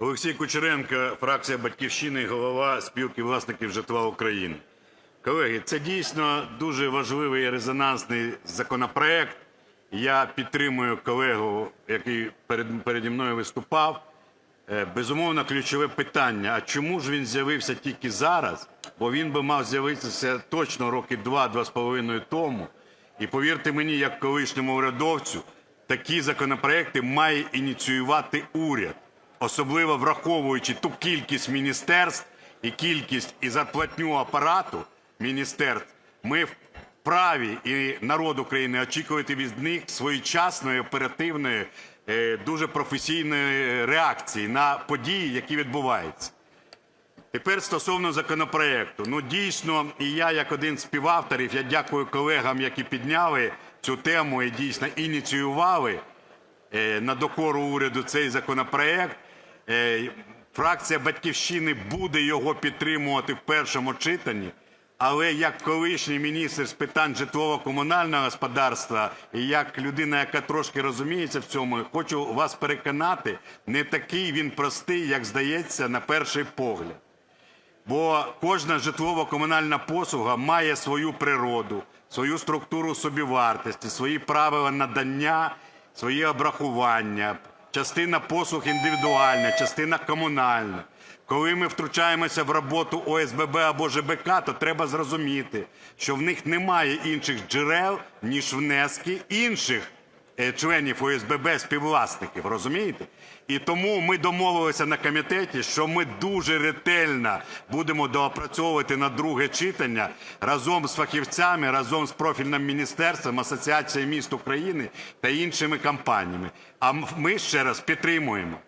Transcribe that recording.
Олексій Кучеренко, фракція Батьківщини, голова спілки власників житла України. Колеги, це дійсно дуже важливий і резонансний законопроект. Я підтримую колегу, який перед, переді мною виступав. Е, Безумовно, ключове питання: а чому ж він з'явився тільки зараз? Бо він би мав з'явитися точно роки два-два з половиною тому. І повірте мені, як колишньому урядовцю, такі законопроекти має ініціювати уряд, особливо враховуючи ту кількість міністерств і кількість і зарплатню апарату міністерств. Ми вправі і народ України очікувати від них своєчасної, оперативної, е, дуже професійної реакції на події, які відбуваються. Тепер стосовно законопроекту. Ну дійсно, і я, як один з співавторів, я дякую колегам, які підняли цю тему і дійсно ініціювали е, на докору уряду цей законопроект. Е, Фракція Батьківщини буде його підтримувати в першому читанні. Але як колишній міністр з питань житлово-комунального господарства і як людина, яка трошки розуміється в цьому, хочу вас переконати, не такий він простий, як здається на перший погляд. Бо кожна житлово-комунальна послуга має свою природу, свою структуру собівартості, свої правила надання, свої обрахування. Частина послуг індивідуальна, частина комунальна. Коли ми втручаємося в роботу ОСББ або ЖБК, то треба зрозуміти, що в них немає інших джерел, ніж внески інших членів ОСББ співвласників, розумієте? І тому ми домовилися на комітеті, що ми дуже ретельно будемо доопрацьовувати на друге читання разом з фахівцями, разом з профільним міністерством, Асоціацією міст України та іншими компаніями. А ми ще раз підтримуємо